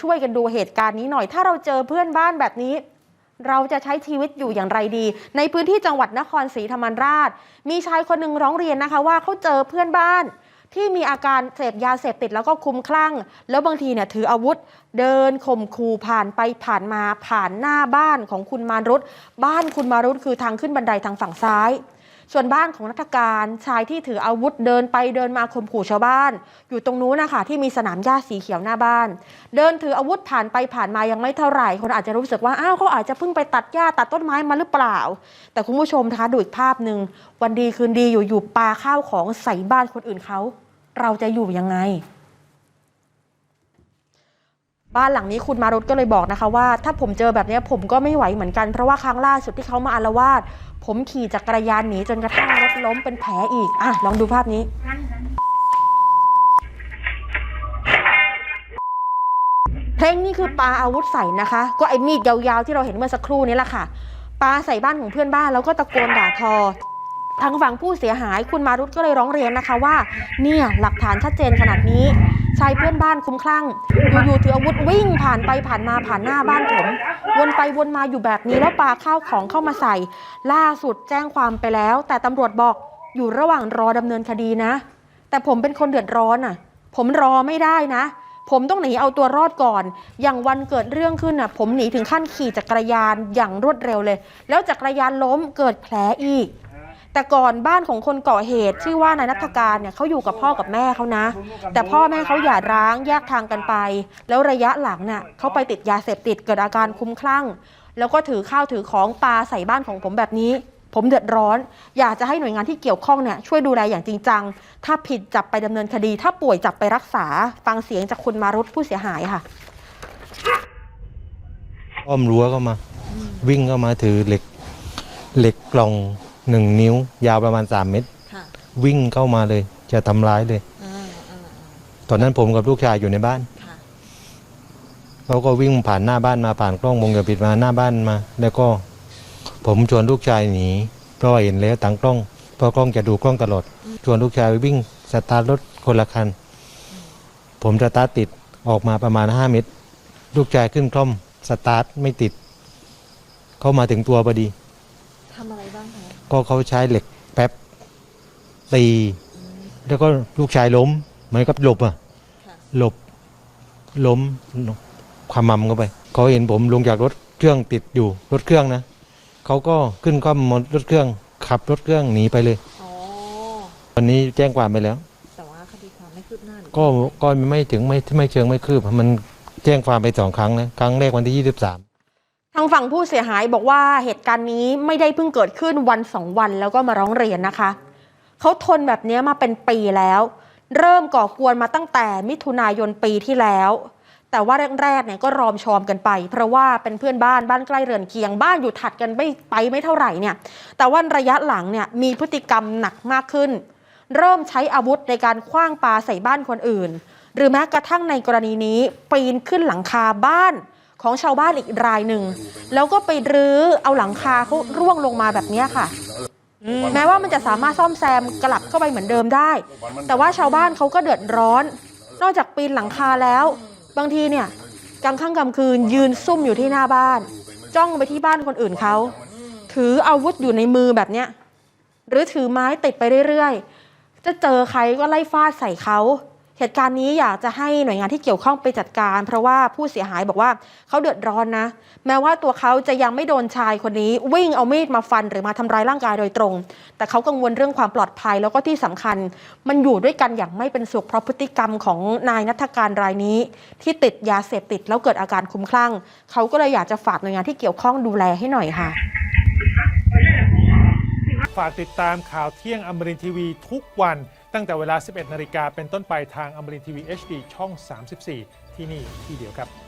ช่วยกันดูเหตุการณ์นี้หน่อย ถ้าเราเจอเพื่อนบ้านแบบนี้ เราจะใช้ชีวิตอยู่อย่างไรดี ในพื้นที่จังหวัดนครศรีธรรมราช มีชายคนหนึ่งร้องเรียนนะคะว่าเขาเจอเพื่อนบ้านที่มีอาการเสพยาเสพติดแล้วก็คลุมคลั่ง แล้วบางทีเนี่ยถืออาวุธเดินข่มขู่ผ่านไปผ่านมาผ่านหน้าบ้านของคุณมารุตบ้านคุณมารุตคือทางขึ้นบันไดทางฝั่งซ้าย ส่วนบ้านของนัฐการชายที่ถืออาวุธเดินไปเดินมาข่มขู่ชาวบ้าน อยู่ตรงนู้นนะคะที่มีสนามหญ้าสีเขียวหน้าบ้าน เดินถืออาวุธผ่านไปผ่านมายังไม่เท่าไหร่ คนอาจจะรู้สึกว่าอ้าวเขาอาจจะเพิ่งไปตัดหญ้าตัดต้นไม้มาหรือเปล่า แต่คุณผู้ชมคะดูอีกภาพหนึ่งวันดีคืนดีอยู่ๆปาข้าวของใส่บ้านคนอื่นเขาเราจะอยู่ยังไง บ้านหลังนี้คุณมารุตก็เลยบอกนะคะว่า ถ้าผมเจอแบบนี้ผมก็ไม่ไหวเหมือนกัน เพราะว่าครั้งล่าสุดที่เขามาอารวาสผมขี่จักรยานหนีจนกระทั่งรถล้มเป็นแผลอีกอะลองดูภาพนี้เพลงนี่คือปาอาวุธใส่นะคะ ก็ไอ้มีดยาวๆที่เราเห็นเมื่อสักครู่นี้แหละค่ะปาใส่บ้านของเพื่อนบ้านแล้วก็ตะโกนด่าทอ ทางฝั่งผู้เสียหายคุณมารุตก็เลยร้องเรียนนะคะว่า เนี่ยหลักฐานชัดเจนขนาดนี้ชายเพื่อนบ้านคุ้มคลั่งอยู่ๆถืออาวุธวิ่งผ่านไปผ่านมาผ่านหน้าบ้านผมวนไปวนมาอยู่แบบนี้แล้วปาข้าวของเข้ามาใส่ ล่าสุดแจ้งความไปแล้ว แต่ตำรวจบอกอยู่ระหว่างรอดำเนินคดีนะ แต่ผมเป็นคนเดือดร้อนอะ ผมรอไม่ได้นะ ผมต้องหนีเอาตัวรอดก่อน อย่างวันเกิดเรื่องขึ้นน่ะ ผมหนีถึงขั้นขี่จักรยานอย่างรวดเร็วเลย แล้วจักรยานล้มเกิดแผลอีก แต่ก่อนบ้านของคนก่อเหตุชื่อว่านายนัฐการเนี่ยเขาอยู่กับพ่อกับแม่เขานะ แต่พ่อแม่เขาหย่าร้างแยกทางกันไป แล้วระยะหลังน่ะเขาไปติดยาเสพติดเกิดอาการคุ้มคลั่ง แล้วก็ถือข้าวถือของปลาใส่บ้านของผมแบบนี้ ผมเดือดร้อน อยากจะให้หน่วยงานที่เกี่ยวข้องเนี่ยช่วยดูแลอย่างจริงจัง ถ้าผิดจับไปดำเนินคดี ถ้าป่วยจับไปรักษาฟังเสียงจากคุณมารุตผู้เสียหายค่ะอ้อมรั้วเข้ามา วิ่งเข้ามาถือเหล็กเหล็กกล่อง หนึ่งนิ้วยาวประมาณสามเมตร ค่ะวิ่งเข้ามาเลย จะทำร้ายเลยอ่าอ่าตอนนั้นผมกับลูกชายอยู่ในบ้านค่ะเขาก็วิ่งผ่านหน้าบ้านมาผ่านกล้องวงจรปิดมาหน้าบ้านมา แล้วก็ ผมชวนลูกชายหนีเพราะว่าเห็นแล้วตั้งกล้องเพราะกล้องจะดูกล้องตลอดชวนลูกชายวิ่งสตาร์ทรถคนละคัน ผมสตาร์ทติดออกมาประมาณห้าเมตร ลูกชายขึ้นคล่อมสตาร์ทไม่ติด เขามาถึงตัวพอดี ทำอะไรบ้างคะ ก็เขาใช้เหล็กแป๊บตี แล้วก็ลูกชายล้ม เหมือนกับหลบอะค่ะหลบล้มความมั่มเข้าไป เขาเห็นผมลงจากรถเครื่องติดอยู่รถเครื่องนะเขาก็ขึ้นข้ามรถเครื่อง ขับรถเครื่องหนีไปเลยอ๋อวันนี้แจ้งความไปแล้ว แต่ว่าคดีความไม่คืบหน้าหรือก็ก็ไม่ถึงไม่ไม่เชิงไม่คืบ มันแจ้งความไปสองครั้งนะครั้งแรกวันที่ยี่สิบสาม ทางฝั่งผู้เสียหายบอกว่าเหตุการณ์นี้ไม่ได้เพิ่งเกิดขึ้นวันสองวันแล้วก็มาร้องเรียนนะคะ เขาทนแบบนี้มาเป็นปีแล้ว เริ่มก่อกวนมาตั้งแต่มิถุนายนปีที่แล้ว แต่ว่าแรกๆเนี่ยก็รอมชอมกันไป เพราะว่าเป็นเพื่อนบ้านบ้านใกล้เรือนเคียงบ้านอยู่ถัดกันไม่ไปไม่เท่าไหร่เนี่ย แต่ว่าระยะหลังเนี่ยมีพฤติกรรมหนักมากขึ้น เริ่มใช้อาวุธในการคว้างปาใส่บ้านคนอื่น หรือแม้กระทั่งในกรณีนี้ปีนขึ้นหลังคาบ้าน ของชาวบ้านอีกรายหนึ่ง แล้วก็ไปรื้อเอาหลังคาเขาร่วงลงมาแบบเนี้ยค่ะ แม้ว่ามันจะสามารถซ่อมแซมกลับเข้าไปเหมือนเดิมได้ แต่ว่าชาวบ้านเขาก็เดือดร้อน นอกจากปีนหลังคาแล้ว บางทีเนี่ยกลางค่ำกลางคืนยืนซุ่มอยู่ที่หน้าบ้าน จ้องไปที่บ้านคนอื่นเขาถืออาวุธอยู่ในมือแบบเนี้ยหรือถือไม้ติดไปเรื่อยๆ จะเจอใครก็ไล่ฟาดใส่เขา เหตุการณ์นี้อยากจะให้หน่วยงานที่เกี่ยวข้องไปจัดการ เพราะว่าผู้เสียหายบอกว่าเขาเดือดร้อนนะ แม้ว่าตัวเขาจะยังไม่โดนชายคนนี้ วิ่งเอามีดมาฟันหรือมาทำร้ายร่างกายโดยตรง แต่เขากังวลเรื่องความปลอดภัยแล้วก็ที่สำคัญ มันอยู่ด้วยกันอย่างไม่เป็นสุขเพราะพฤติกรรมของนายนัฐการรายนี้ ที่ติดยาเสพติดแล้วเกิดอาการคุ้มคลั่งเขาก็เลยอยากจะฝากหน่วยงานที่เกี่ยวข้องดูแลให้หน่อยค่ะฝากติดตามข่าวเที่ยงอมรินทีวีทุกวัน ตั้งแต่เวลา 11 นาฬิกาเป็นต้นไปทางอมรินทร์ทีวี HD ช่อง 34 ที่นี่ที่เดียวครับ